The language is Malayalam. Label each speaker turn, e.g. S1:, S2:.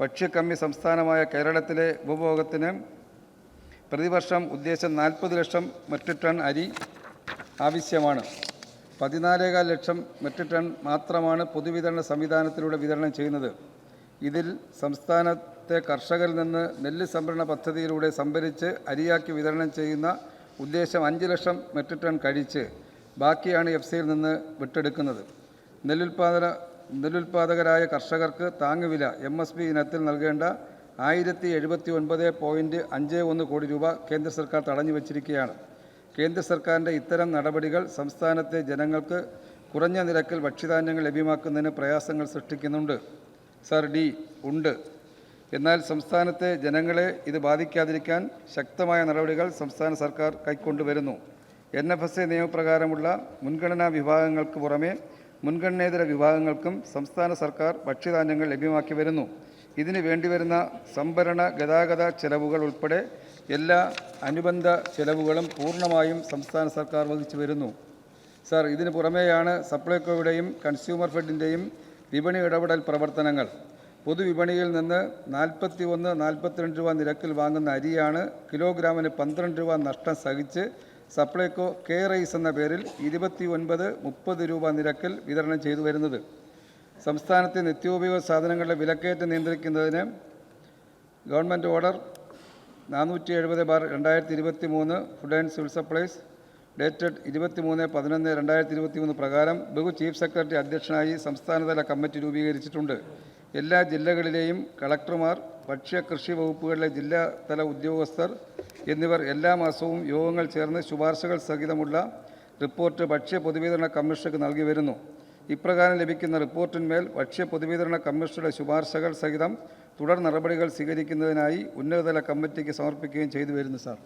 S1: ഭക്ഷ്യക്കമ്മി സംസ്ഥാനമായ കേരളത്തിലെ ഉപഭോഗത്തിന് പ്രതിവർഷം ഉദ്ദേശം നാൽപ്പത് ലക്ഷം മെട്രിക് ടൺ അരി ആവശ്യമാണ്. പതിനാലേകാൽ ലക്ഷം മെട്രിക് ടൺ മാത്രമാണ് പൊതുവിതരണ സംവിധാനത്തിലൂടെ വിതരണം ചെയ്യുന്നത്. ഇതിൽ സംസ്ഥാനത്തെ കർഷകരിൽ നിന്ന് നെല്ല് സംഭരണ പദ്ധതിയിലൂടെ സംഭരിച്ച് അരിയാക്കി വിതരണം ചെയ്യുന്ന ഉദ്ദേശം അഞ്ച് ലക്ഷം മെട്രിക് ടൺ കഴിച്ച് ബാക്കിയാണ് എഫ് സിയിൽ നിന്ന് വിട്ടെടുക്കുന്നത്. നെല്ലുൽപാദന നെല്ലുൽപാദകരായ കർഷകർക്ക് താങ്ങുവില എം എസ് പി ഇനത്തിൽ നൽകേണ്ട ആയിരത്തി എഴുപത്തി ഒൻപത് പോയിന്റ് അഞ്ച് ഒന്ന് കോടി രൂപ കേന്ദ്ര സർക്കാർ തടഞ്ഞു വച്ചിരിക്കുകയാണ്. കേന്ദ്ര സർക്കാരിന്റെ ഇത്തരം നടപടികൾ സംസ്ഥാനത്തെ ജനങ്ങൾക്ക് കുറഞ്ഞ നിരക്കിൽ ഭക്ഷ്യധാന്യങ്ങൾ ലഭ്യമാക്കുന്നതിന് പ്രയാസങ്ങൾ സൃഷ്ടിക്കുന്നുണ്ട്. സർ ഡി ഉണ്ട്. എന്നാൽ സംസ്ഥാനത്തെ ജനങ്ങളെ ഇത് ബാധിക്കാതിരിക്കാൻ ശക്തമായ നടപടികൾ സംസ്ഥാന സർക്കാർ കൈക്കൊണ്ടുവരുന്നു. എൻ എഫ് എസ് എ നിയമപ്രകാരമുള്ള മുൻഗണനാ വിഭാഗങ്ങൾക്ക് പുറമെ മുൻഗണനേതര വിഭാഗങ്ങൾക്കും സംസ്ഥാന സർക്കാർ ഭക്ഷ്യധാന്യങ്ങൾ ലഭ്യമാക്കി വരുന്നു. ഇതിന് വേണ്ടിവരുന്ന സംഭരണ ഗതാഗത ചെലവുകൾ ഉൾപ്പെടെ എല്ലാ അനുബന്ധ ചെലവുകളും പൂർണമായും സംസ്ഥാന സർക്കാർ വഹിച്ചു വരുന്നു. സാർ ഇതിന് പുറമെയാണ് സപ്ലൈകോയുടെയും കൺസ്യൂമർ ഫെഡിന്റെയും വിപണി ഇടപെടൽ പ്രവർത്തനങ്ങൾ. പൊതുവിപണിയിൽ നിന്ന് നാൽപ്പത്തി ഒന്ന് നാൽപ്പത്തിരണ്ട് രൂപ നിരക്കിൽ വാങ്ങുന്ന അരിയാണ് കിലോഗ്രാമിന് പന്ത്രണ്ട് രൂപ നഷ്ടം സഹിച്ച് സപ്ലൈകോ കെ റൈസ് എന്ന പേരിൽ ഇരുപത്തി ഒൻപത് മുപ്പത് രൂപ നിരക്കിൽ വിതരണം ചെയ്തു വരുന്നത്. സംസ്ഥാനത്തെ നിത്യോപയോഗ സാധനങ്ങളുടെ വിലക്കയറ്റം നിയന്ത്രിക്കുന്നതിന് ഗവൺമെന്റ് ഓർഡർ നാനൂറ്റി എഴുപത് ബാർ രണ്ടായിരത്തി ഇരുപത്തി മൂന്ന് food and civil supplies dated ഇരുപത്തി മൂന്ന് പതിനൊന്ന് രണ്ടായിരത്തി ഇരുപത്തി മൂന്ന് പ്രകാരം ബഹു ചീഫ് സെക്രട്ടറി അധ്യക്ഷനായി സംസ്ഥാനതല കമ്മിറ്റി രൂപീകരിച്ചിട്ടുണ്ട്. എല്ലാ ജില്ലകളിലെയും കളക്ടർമാർ ഭക്ഷ്യ കൃഷി വകുപ്പുകളിലെ ജില്ലാതല ഉദ്യോഗസ്ഥർ എന്നിവർ എല്ലാ മാസവും യോഗങ്ങൾ ചേർന്ന് ശുപാർശകൾ സഹിതമുള്ള റിപ്പോർട്ട് ഭക്ഷ്യ പൊതുവിതരണ കമ്മീഷണർക്ക് നൽകി വരുന്നു. ഇപ്രകാരം ലഭിക്കുന്ന റിപ്പോർട്ടിന്മേൽ ഭക്ഷ്യ പൊതുവിതരണ കമ്മീഷണറുടെ ശുപാർശകൾ സഹിതം തുടർ നടപടികൾ സ്വീകരിക്കുന്നതിനായി ഉന്നതതല കമ്മിറ്റിക്ക് സമർപ്പിക്കുകയും ചെയ്തു വരുന്നു സാർ.